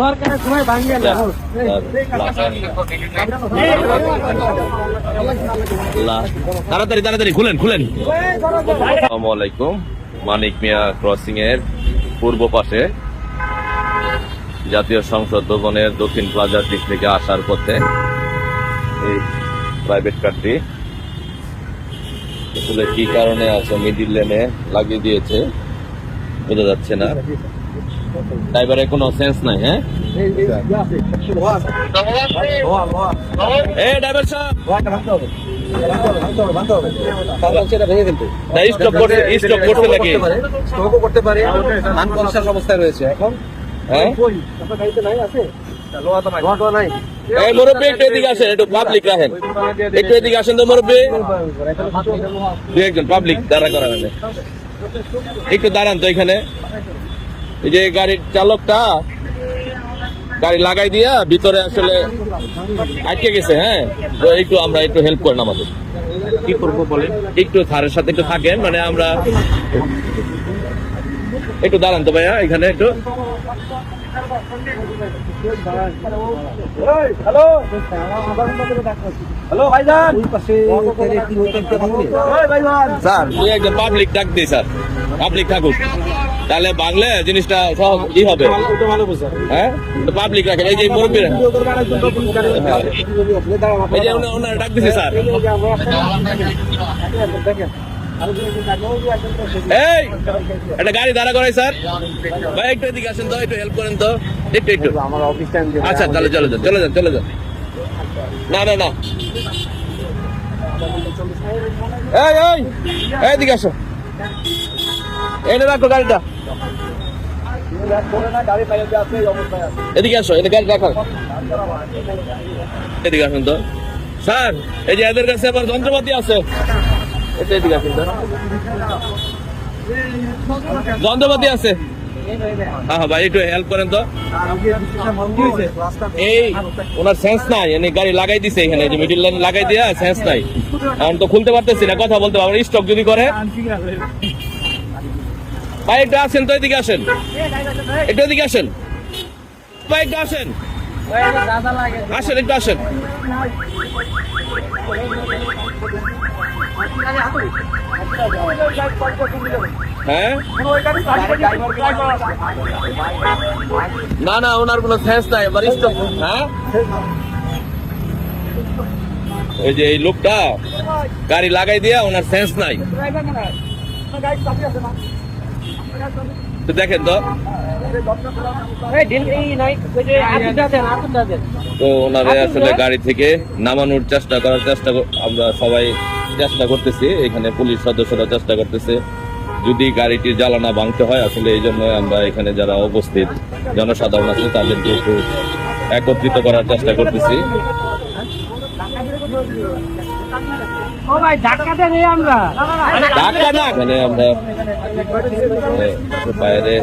দরকারের সময় ভাঙিয়ে না। তাড়াতাড়ি তাড়াতাড়ি খুলেন খুলেন। আসসালামু আলাইকুম। মানিক মিয়া ক্রসিং এর পূর্ব পাশে জাতীয় সংসদ ভবনের দক্ষিণ প্লাজার দিক থেকে আসার পথে এই প্রাইভেট কারটি আসলে কি কারণে আছে? মিডিল লেনে লাগিয়ে দিয়েছে। বোঝা যাচ্ছে না। ড্রাইভারের কোনো সেন্স নাই হ্যাঁ? অবস্থায় রয়েছে এখন হ্যাঁ? একটু পাবলিক একটু এদিকে আসেন তো পাবলিক দাঁড়া করা একটু দাঁড়ান তো এখানে। এই যে গাড়ির চালকটা গাড়ি লাগাই দিয়া ভিতরে আসলে আটকে গেছে হ্যাঁ? তো একটু আমরা একটু হেল্প করেন আমাদের। কি করব বলেন? একটু স্যারের সাথে একটু থাকেন মানে আমরা একটু দাঁড়ান তো ভাইয়া এখানে একটু। হ্যালো? হ্যালো ভাইজান? ওই পাশে ভাইজান। স্যার পাবলিক ডাক দিই স্যার। পাবলিক থাকুক। তাহলে বাংলা জিনিসটা সব ই হবে। হ্যাঁ? পাবলিক রাখেন, এই যে মুরব্বীরা। এই যে ওনা- ওনারা ডাক দিছে, স্যার। এই, একটা গাড়ি দাঁড়া করাই, স্যার। ভাই, একটু এদিকে আসেন তো, একটু হেল্প করেন তো। একটু একটু। আচ্ছা তাহলে চলে যান চলে যান চলে। যান না না না। এই এই এদিকে আসো। এনে রাখো গাড়িটা। এদিকে আসো, এদিকে তো। স্যার, এই যে কাছে যন্ত্রপাতি আছে। এদিকে যন্ত্রপাতি আছে। হ্যাঁ হ্যাঁ ভাই, একটু হেল্প করেন তো। এই, ওনার সেন্স নাই, এনে গাড়ি লাগাই দিছে এখানে যে মিডিল লাইন লাগাই দিয়া সেন্স নাই। এখন তো খুলতে পারতেছি না, কথা বলতে পারব স্টক যদি করে ভাই, একটু আসেন তো, এদিকে আসেন। একটু এদিকে আসেন। ভাই, একটু আসেন। আসেন, একটু আসেন। হ্যাঁ? না না, ওনার কোনো সেন্স নাই, এবার হ্যাঁ? ওই যে এই লোকটা, গাড়ি লাগাই দিয়া ওনার সেন্স নাই। তো দেখেন তো। তো ওনারে আসলে গাড়ি থেকে নামানোর চেষ্টা করার চেষ্টা আমরা সবাই চেষ্টা করতেছি এখানে পুলিশ সদস্যরা চেষ্টা করতেছে। যদি গাড়িটির জ্বালানা ভাঙতে হয় আসলে এই জন্য আমরা এখানে যারা উপস্থিত জনসাধারণ আছে তাদেরকে একটু একত্রিত করার চেষ্টা করতেছি। ও ভাই ধাক্কা দেন আমরা। ধাক্কা না এখানে আমরা বাইরে।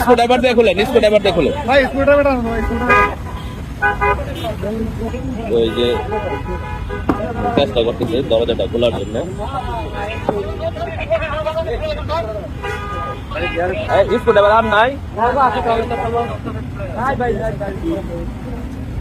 স্ক্রু ড্রাইভার দিয়ে খুলেন স্ক্রু ড্রাইভার দিয়ে খুলেন ভাই ওই যে চেষ্টা করতেছে দরজাটা খোলার জন্য। স্ক্রু ড্রাইভার আর নাই।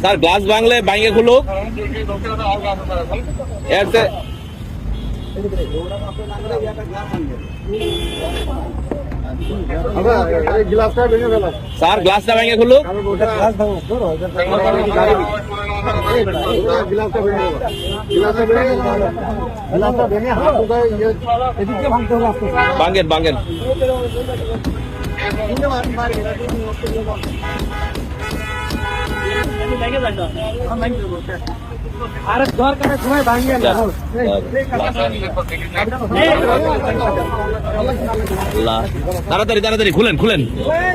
স্যার গ্লাস ভাঙলে ভাঙে ফেলা। স্যার গ্লাসটা ভেঙে হবে আস্তে। ভাঙেন ভাঙেন। আরে দরকারের সময় ভাঙিয়ে তাড়াতাড়ি তাড়াতাড়ি খুলেন খুলেন হ্যাঁ,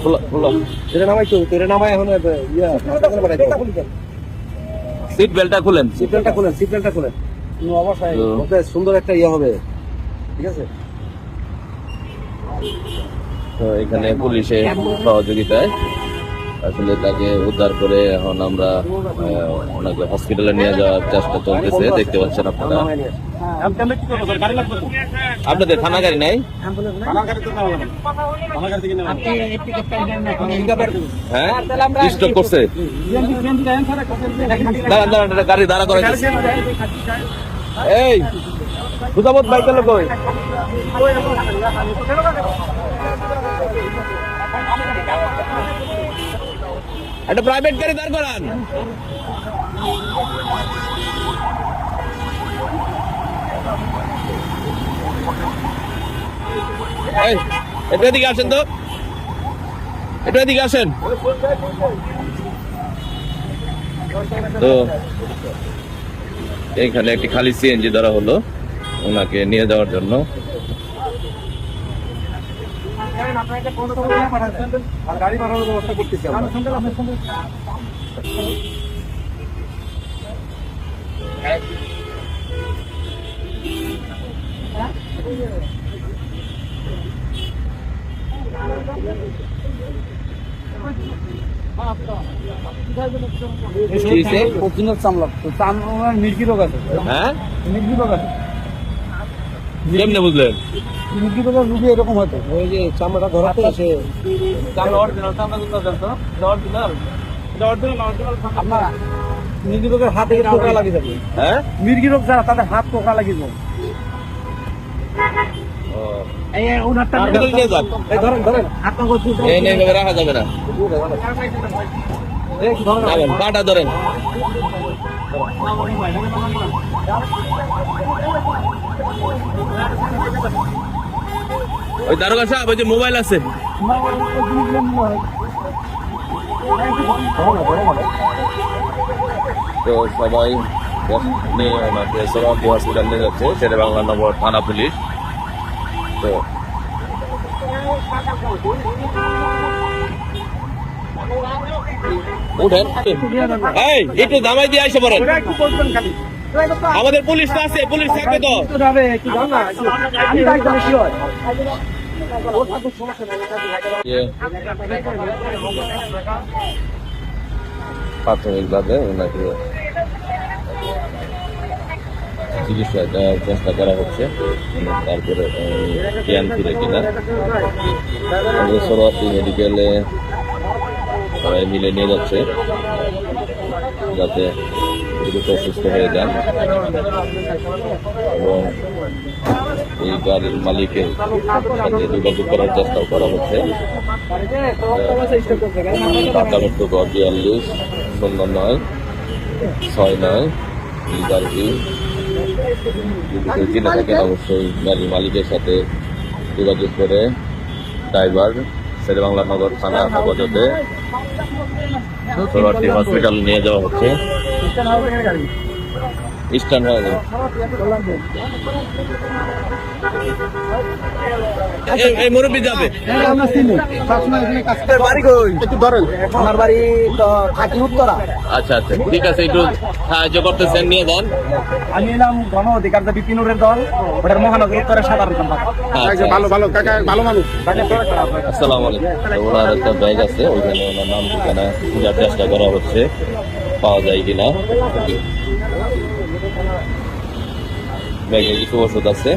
খোলো খোলো। তেরে নামাই তো তেরে নামাই এখন ইয়া। সিট বেল্টটা খুলেন। সিট বেল্টটা খুলেন সিট বেল্টটা খুলেন। কোনো অবস্থায় সুন্দর একটা ইয়ে হবে। ঠিক আছে? তো এখানে পুলিশের সহযোগিতায় আসলে তাকে উদ্ধার করে এখন আমরা ওনাকে হসপিটালে নিয়ে যাওয়ার চেষ্টা চলতেছে। দেখতে পাচ্ছেন আপনারা। আপনাদের থানা গাড়ি নাই? হ্যাঁ? করছে? দাঁড়ান দাঁড়ান গাড়ি দাঁড়া করে এই বাইকের লোক? একটা প্রাইভেট গাড়ি দাঁড় করান। একটু এদিকে আসেন তো। একটু এদিকে আসেন। তো, এইখানে একটি খালি সিএনজি ধরা হলো ওনাকে নিয়ে যাওয়ার জন্য। গাড়ি অরিজিনাল চামড়া। তো চামড়ার মির্গি রোগ আছে। হ্যাঁ? মির্গি রোগ আছে। কেমনে বুঝলেন? মির্গি রোগের রুগী এরকম হতো ওই যে চামড়াটা ধরাতে সে আপনার মির্গি রোগের হাতে টোকা লাগে যাবে হ্যাঁ? মির্গি রোগ যারা তাদের হাত টোকা লাগিয়ে যাবে রাখা যাবে না এই ধরেন যাবেন পাটা ধরেন ওই দারোগা সাহেব ওই যে মোবাইল আছে তো সবাই নিয়ে ওনাকে হসপিটাল বাংলা নগর থানা পুলিশ। তো আমাদের পুলিশ তো আছে, পুলিশ থাকবে তো। প্রাথমিকভাবে ওনাকে চিকিৎসা দেওয়ার চেষ্টা করা হচ্ছে। তারপরে উম, জ্ঞান ফিরে কিনা। সরোয়ার্দি মেডিকেলে সবাই মিলে নিয়ে যাচ্ছে যাতে দ্রুত সুস্থ হয়ে যান। এবং এই গাড়ির মালিকের সাথে যোগাযোগ করার চেষ্টাও করা হচ্ছে। টাকা মৃত্যু বিয়াল্লিশ শূন্য নয় ছয় নয় এই গাড়িটি অবশ্যই গাড়ির মালিকের সাথে যোগাযোগ করে ড্রাইভার শেরে বাংলা নগর থানা হেফাজতে হসপিটাল নিয়ে যাওয়া হচ্ছে। ইস্টার্ন হয়ে এই- এই মুরব্বী যাবে। আমরা চিনি সবসময় এখানে কাজ করি। বাড়ি কই? একটু ধরেন। আমার বাড়ি তো থাকি উত্তরা। আচ্ছা আচ্ছা ঠিক আছে একটু সাহায্য করতেছেন নিয়ে যান। আমি এলাম গণ অধিকার যে বিপিনুরের দল ওটার মহানগর উত্তরের সাধারণ সম্পাদক। আচ্ছা ভালো ভালো কাকা ভালো মানুষ। আসসালামু আলাইকুম। ওনার একটা ব্যাগ আছে ওইখানে ওনার নাম ঠিকানা খোঁজার চেষ্টা করা হচ্ছে। পাওয়া যায় কিনা? ব্যাগে কিছু ওষুধ আছে।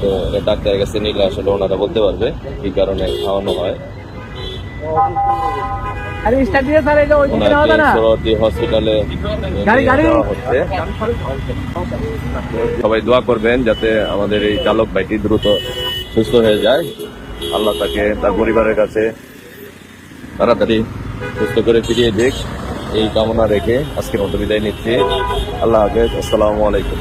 তো এটা ডাক্তারের কাছে নিলে আসলে ওনারা বলতে পারবে কি কারণে খাওয়ানো হয়। হসপিটালে সবাই দোয়া করবেন যাতে আমাদের এই চালক ভাইটি দ্রুত সুস্থ হয়ে যায়। আল্লাহ তাকে তার পরিবারের কাছে তাড়াতাড়ি সুস্থ করে ফিরিয়ে দিক। এই কামনা রেখে আজকের মতো বিদায় নিচ্ছি। আল্লাহ হাফেজ। আসসালামু আলাইকুম।